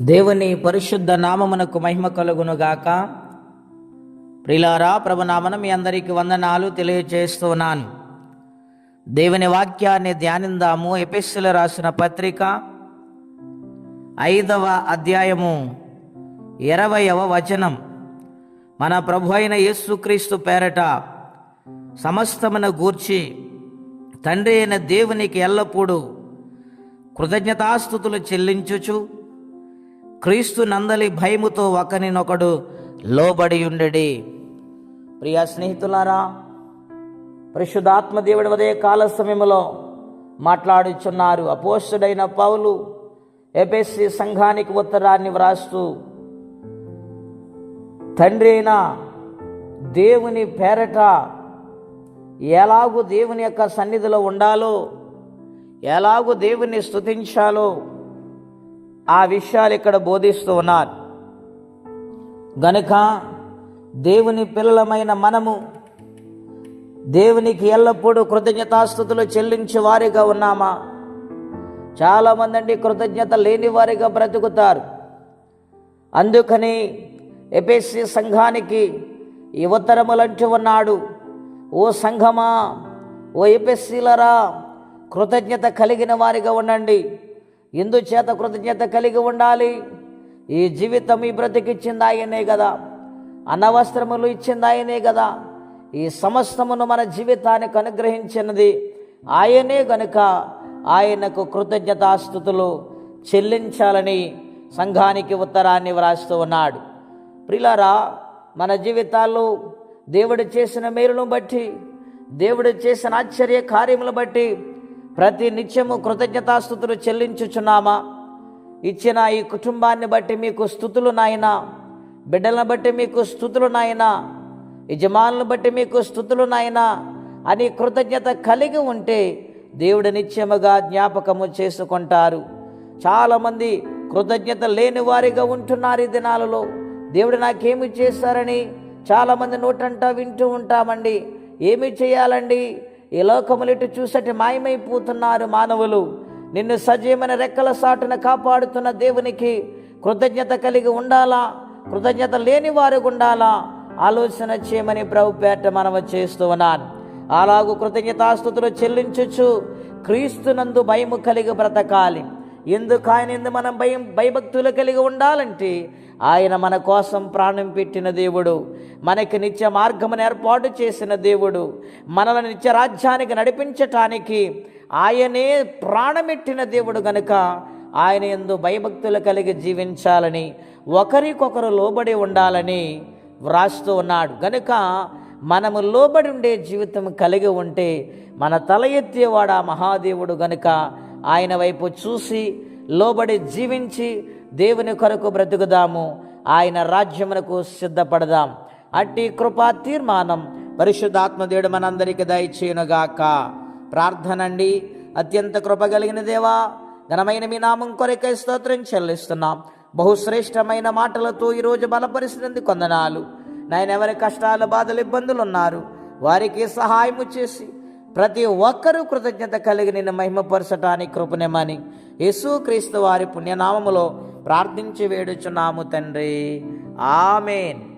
దేవుని పరిశుద్ధ నామమునకు మహిమ కలుగునుగాక. ప్రిలారా ప్రభునామన మీ అందరికీ వందనాలు తెలియజేస్తున్నాను దేవుని వాక్యాన్ని ధ్యానిందాము. ఎపిస్సులు రాసిన పత్రిక ఐదవ అధ్యాయము ఇరవయవ వచనం. మన ప్రభు అయిన యేసుక్రీస్తు పేరట సమస్తమును గూర్చి తండ్రి అయిన దేవునికి ఎల్లప్పుడూ కృతజ్ఞతాస్థుతులు చెల్లించుచు క్రీస్తు నందలి భయముతో ఒకరినొకడు లోబడి ఉండడి. ప్రియ స్నేహితులారా పరిశుధాత్మ దేవుడి ఉదయ కాల సమయంలో మాట్లాడుచున్నారు అపోస్తుడైన పౌలు. ఎపిఎస్సి సంఘానికి ఉత్తరాన్ని వ్రాస్తూ తండ్రి అయిన దేవుని పేరట ఎలాగూ దేవుని యొక్క సన్నిధిలో ఉండాలో ఎలాగూ దేవుని స్తుతించాలో ఆ విషయాలు ఇక్కడ బోధిస్తూ ఉన్నారు. గనుక దేవుని పిల్లలమైన మనము దేవునికి ఎల్లప్పుడూ కృతజ్ఞతాస్థుతులు చెల్లించే వారిగా ఉన్నామా? చాలామంది అండి కృతజ్ఞత లేని వారిగా బ్రతుకుతారు. అందుకని ఎపిఎస్సి సంఘానికి యువతరములంటూ ఉన్నాడు. ఓ సంఘమా ఓ ఎపిఎస్సీలరా కృతజ్ఞత కలిగిన వారిగా ఉండండి. ఎందుచేత కృతజ్ఞత కలిగి ఉండాలి. ఈ జీవితం ఈ బ్రతికిచ్చింది ఆయనే కదా అనవస్త్రములు ఇచ్చింది ఆయనే కదా ఈ సమస్తమును మన జీవితానికి అనుగ్రహించినది ఆయనే గనుక ఆయనకు కృతజ్ఞతాస్థుతులు చెల్లించాలని సంఘానికి ఉత్తరాన్ని వ్రాస్తూ ఉన్నాడు. ప్రిలారా మన జీవితాల్లో దేవుడు చేసిన మేలును బట్టి దేవుడు చేసిన ఆశ్చర్య కార్యములు బట్టి ప్రతి నిత్యము కృతజ్ఞతాస్థుతులు చెల్లించుచున్నామా? ఇచ్చిన ఈ కుటుంబాన్ని బట్టి మీకు స్థుతులు నాయన. బిడ్డలను బట్టి మీకు స్థుతులు నాయన. యజమానులను బట్టి మీకు స్థుతులు నాయన. అని కృతజ్ఞత కలిగి ఉంటే దేవుడు నిత్యముగా జ్ఞాపకము చేసుకుంటారు. చాలామంది కృతజ్ఞత లేని వారిగా ఉంటున్నారు ఈ దినాలలో. దేవుడు నాకేమి చేశారని చాలామంది నోటంటా వింటూ ఉంటామండి. ఏమి చేయాలండి? ఈ లోకములిటి చూసటి మాయమైపోతున్నారు మానవులు. నిన్ను సజీవమైన రెక్కల సాటున కాపాడుతున్న దేవునికి కృతజ్ఞత కలిగి ఉండాలా? కృతజ్ఞత లేని వారు ఉండాలా? ఆలోచన చేయమని ప్రభుపేట మనము చేస్తూ ఉన్నాను అలాగూ కృతజ్ఞతాస్థుతులు చెల్లించుచు క్రీస్తునందు భయము కలిగి బ్రతకాలి. ఎందుకు ఆయన ఎందు మనం భయం భయభక్తులు కలిగి ఉండాలంటే ఆయన మన కోసం ప్రాణం పెట్టిన దేవుడు మనకి నిత్య మార్గమును ఏర్పాటు చేసిన దేవుడు మనల్ని నిత్య రాజ్యానికి నడిపించటానికి ఆయనే ప్రాణమెట్టిన దేవుడు గనుక ఆయన ఎందు భయభక్తులు కలిగి జీవించాలని ఒకరికొకరు లోబడి ఉండాలని వ్రాస్తూ ఉన్నాడు. గనుక మనము లోబడి ఉండే జీవితం కలిగి ఉంటే మన తల ఎత్తేవాడు ఆ మహాదేవుడు గనుక ఆయన వైపు చూసి లోబడి జీవించి దేవుని కొరకు బ్రతుకుదాము ఆయన రాజ్యమునకు సిద్ధపడదాం. అట్టి కృపా తీర్మానం పరిశుద్ధాత్మదేవుడు మనందరికీ దయచేయునుగాక. ప్రార్థనండి. అత్యంత కృప కలిగిన దేవా ఘనమైన మీ నామం కొరకై స్తోత్రం చెల్లిస్తున్నాం. బహుశ్రేష్టమైన మాటలతో ఈరోజు బలపరిస్తుంది కొందనాలు. నాయన ఎవరి కష్టాలు బాధలు ఇబ్బందులు ఉన్నారు వారికి సహాయము చేసి ప్రతి ఒక్కరూ కృతజ్ఞత కలిగి నిన్ను మహిమపరచటానికి కృపనేమని యేసుక్రీస్తు వారి పుణ్యనామములో ప్రార్థించి వేడుచున్నాము తండ్రి. ఆమెన్.